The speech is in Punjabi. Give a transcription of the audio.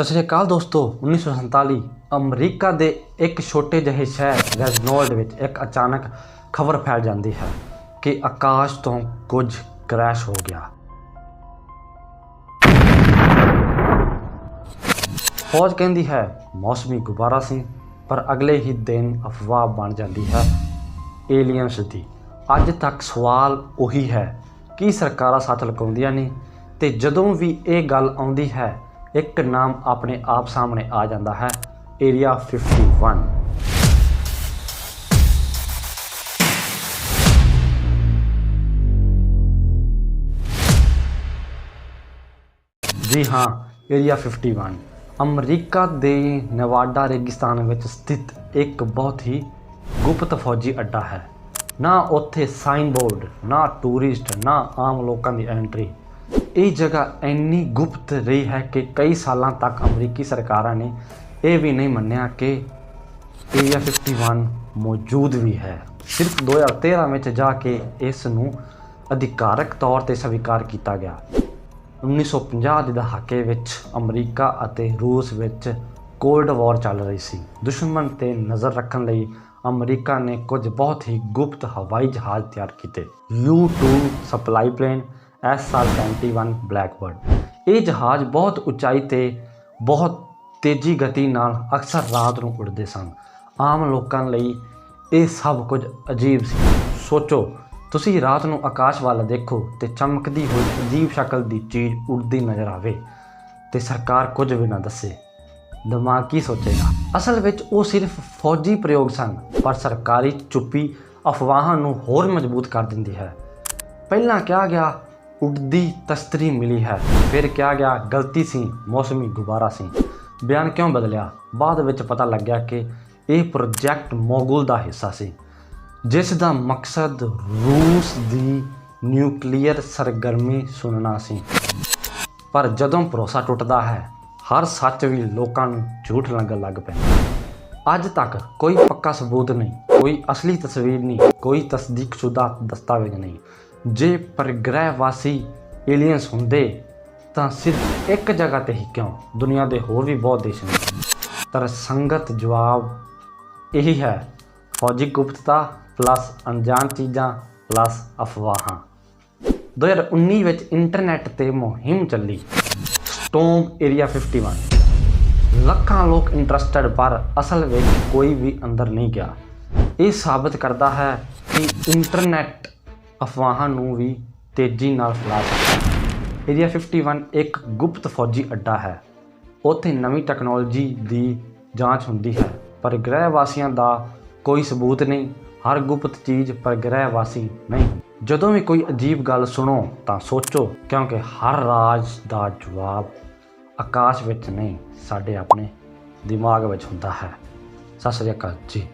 ਸਤਿ ਸ਼੍ਰੀ ਅਕਾਲ ਦੋਸਤੋ 1947 ਅਮਰੀਕਾ ਦੇ ਇੱਕ ਛੋਟੇ ਜਿਹੇ ਸ਼ਹਿਰ, ਰੈਜ਼ਨੋਲਡ ਵਿੱਚ ਇੱਕ ਅਚਾਨਕ ਖਬਰ ਫੈਲ ਜਾਂਦੀ ਹੈ ਕਿ ਆਕਾਸ਼ ਤੋਂ ਕੁਝ ਕ੍ਰੈਸ਼ ਹੋ ਗਿਆ। ਫੌਜ ਕਹਿੰਦੀ ਹੈ, ਮੌਸਮੀ ਗੁਬਾਰਾ ਸੀ, ਪਰ ਅਗਲੇ ਹੀ ਦਿਨ ਅਫਵਾਹ ਬਣ ਜਾਂਦੀ ਹੈ ਏਲੀਅਨਸ ਦੀ। ਅੱਜ ਤੱਕ ਸਵਾਲ ਉਹੀ ਹੈ, ਕੀ ਸਰਕਾਰਾਂ ਸੱਚ ਲੁਕਾਉਂਦੀਆਂ ਨੇ? ਤੇ ਜਦੋਂ ਵੀ ਇਹ ਗੱਲ ਆਉਂਦੀ ਹੈ ਇੱਕ ਨਾਮ ਆਪਣੇ ਆਪ ਸਾਹਮਣੇ ਆ ਜਾਂਦਾ ਹੈ ਏਰੀਆ 51 ਜੀ ਹਾਂ ਏਰੀਆ 51 ਅਮਰੀਕਾ ਦੇ ਨਵਾਡਾ, ਰੇਗਿਸਤਾਨ ਵਿੱਚ ਸਥਿਤ ਇੱਕ ਬਹੁਤ ਹੀ ਗੁਪਤ ਫੌਜੀ ਅੱਡਾ ਹੈ। ਨਾ ਉੱਥੇ ਸਾਈਨ ਬੋਰਡ, ਨਾ ਟੂਰਿਸਟ, ਨਾ ਆਮ ਲੋਕਾਂ ਦੀ ਐਂਟਰੀ। ਇਹ ਜਗ੍ਹਾ ਇੰਨੀ ਗੁਪਤ ਰਹੀ ਹੈ ਕਿ ਕਈ ਸਾਲਾਂ ਤੱਕ ਅਮਰੀਕੀ ਸਰਕਾਰਾਂ ਨੇ ਇਹ ਵੀ ਨਹੀਂ ਮੰਨਿਆ ਕਿ ਏਰੀਆ 51 ਮੌਜੂਦ ਵੀ ਹੈ। ਸਿਰਫ 2013 ਵਿੱਚ ਜਾ ਕੇ ਇਸ ਨੂੰ ਅਧਿਕਾਰਕ ਤੌਰ ਤੇ ਸਵੀਕਾਰ ਕੀਤਾ ਗਿਆ। 1950 ਦੇ ਦਹਾਕੇ ਵਿੱਚ ਅਮਰੀਕਾ ਅਤੇ ਰੂਸ ਵਿੱਚ ਕੋਲਡ ਵਾਰ ਚੱਲ ਰਹੀ ਸੀ। ਦੁਸ਼ਮਣ ਤੇ ਨਜ਼ਰ ਰੱਖਣ ਲਈ ਅਮਰੀਕਾ ਨੇ ਕੁਝ ਬਹੁਤ ਹੀ ਗੁਪਤ ਹਵਾਈ ਜਹਾਜ਼ ਤਿਆਰ ਕੀਤੇ। U2 supply plain SR-71 ਬਲੈਕਬਰਡ। ਇਹ ਜਹਾਜ਼ ਬਹੁਤ ਉਚਾਈ ਤੇ ਬਹੁਤ ਤੇਜ਼ੀ ਗਤੀ ਨਾਲ ਅਕਸਰ ਰਾਤ ਨੂੰ ਉੱਡਦੇ ਸਨ। ਆਮ ਲੋਕਾਂ ਲਈ ਇਹ ਸਭ ਕੁਝ ਅਜੀਬ ਸੀ। ਸੋਚੋ, ਤੁਸੀਂ ਰਾਤ ਨੂੰ ਆਕਾਸ਼ ਵੱਲ ਦੇਖੋ ਤੇ ਚਮਕਦੀ ਹੋਈ ਅਜੀਬ ਸ਼ਕਲ ਦੀ ਚੀਜ਼ ਉੱਡਦੀ ਨਜ਼ਰ ਆਵੇ ਤੇ ਸਰਕਾਰ ਕੁਝ ਵੀ ਨਾ ਦੱਸੇ। ਦਿਮਾਗ ਕੀ ਸੋਚੇਗਾ? ਅਸਲ ਵਿੱਚ ਉਹ ਸਿਰਫ ਫੌਜੀ ਪ੍ਰਯੋਗ ਸਨ, ਪਰ ਸਰਕਾਰੀ ਚੁੱਪੀ ਅਫਵਾਹਾਂ ਨੂੰ ਹੋਰ ਮਜ਼ਬੂਤ ਕਰ ਦਿੰਦੀ ਹੈ। ਪਹਿਲਾਂ ਕਿਹਾ ਗਿਆ ਉੱਡਦੀ ਤਸਤਰੀ ਮਿਲੀ ਹੈ। ਫਿਰ ਕਿਹਾ ਗਿਆ, ਗਲਤੀ ਸੀ, ਮੌਸਮੀ ਗੁਬਾਰਾ ਸੀ। ਬਿਆਨ ਕਿਉਂ ਬਦਲਿਆ? ਬਾਅਦ ਵਿੱਚ ਪਤਾ ਲੱਗਿਆ ਕਿ ਇਹ ਪ੍ਰੋਜੈਕਟ ਮੋਗਲ ਦਾ ਹਿੱਸਾ ਸੀ, ਜਿਸ ਦਾ ਮਕਸਦ ਰੂਸ ਦੀ ਨਿਊਕਲੀਅਰ ਸਰਗਰਮੀ ਸੁਣਨਾ ਸੀ। ਪਰ ਜਦੋਂ ਭਰੋਸਾ ਟੁੱਟਦਾ ਹੈ, ਹਰ ਸੱਚ ਵੀ ਲੋਕਾਂ ਨੂੰ ਝੂਠ ਲੱਗਣ ਲੱਗ ਪੈਂਦਾ ਅੱਜ ਤੱਕ ਕੋਈ ਪੱਕਾ ਸਬੂਤ ਨਹੀਂ, ਕੋਈ ਅਸਲੀ ਤਸਵੀਰ ਨਹੀਂ, ਕੋਈ ਤਸਦੀਕਸ਼ੁਦਾ ਦਸਤਾਵੇਜ਼ ਨਹੀਂ। ਜੇ ਪਰਗ੍ਰਹਿ ਵਾਸੀ ਏਲੀਅਨਸ ਹੁੰਦੇ, ਤਾਂ ਸਿਰਫ ਇੱਕ ਜਗ੍ਹਾ ਤੇ ਹੀ ਕਿਉਂ? ਦੁਨੀਆ ਦੇ ਹੋਰ ਵੀ ਬਹੁਤ ਦੇਸ਼ ਨੇ। ਪਰ ਸੰਗਤ ਜਵਾਬ ਇਹੀ ਹੈ, ਫੌਜੀ ਗੁਪਤਤਾ ਪਲੱਸ ਅਣਜਾਣ ਚੀਜ਼ਾਂ ਪਲੱਸ ਅਫਵਾਹਾਂ। 2019 ਵਿੱਚ ਇੰਟਰਨੈਟ ਤੇ ਮੁਹਿੰਮ ਚੱਲੀ ਸਟੋਮ ਏਰੀਆ 51 ਲੱਖਾਂ ਲੋਕ ਇੰਟਰਸਟਡ ਪਰ ਅਸਲ ਵਿੱਚ ਕੋਈ ਵੀ ਅੰਦਰ ਨਹੀਂ ਗਿਆ। ਇਹ ਸਾਬਤ ਕਰਦਾ ਹੈ ਕਿ ਇੰਟਰਨੈਟ ਅਫਵਾਹਾਂ ਨੂੰ ਵੀ ਤੇਜ਼ੀ ਨਾਲ ਫੈਲਾ ਸਕਦਾ ਹੈ। ਏਰੀਆ 51 ਇੱਕ ਗੁਪਤ ਫੌਜੀ ਅੱਡਾ ਹੈ। ਉੱਥੇ ਨਵੀਂ ਟੈਕਨੋਲੋਜੀ ਦੀ ਜਾਂਚ ਹੁੰਦੀ ਹੈ, ਪਰ ਗ੍ਰਹਿ ਵਾਸੀਆਂ ਦਾ ਕੋਈ ਸਬੂਤ ਨਹੀਂ, ਹਰ ਗੁਪਤ ਚੀਜ਼ ਪਰ ਗ੍ਰਹਿ ਵਾਸੀ ਨਹੀਂ। ਜਦੋਂ ਵੀ ਕੋਈ ਅਜੀਬ ਗੱਲ ਸੁਣੋ ਤਾਂ ਸੋਚੋ, ਕਿਉਂਕਿ ਹਰ ਰਾਜ ਦਾ ਜਵਾਬ ਆਕਾਸ਼ ਵਿੱਚ ਨਹੀਂ, ਸਾਡੇ ਆਪਣੇ ਦਿਮਾਗ ਵਿੱਚ ਹੁੰਦਾ ਹੈ। ਸਤਿ ਸ੍ਰੀ ਅਕਾਲ ਜੀ।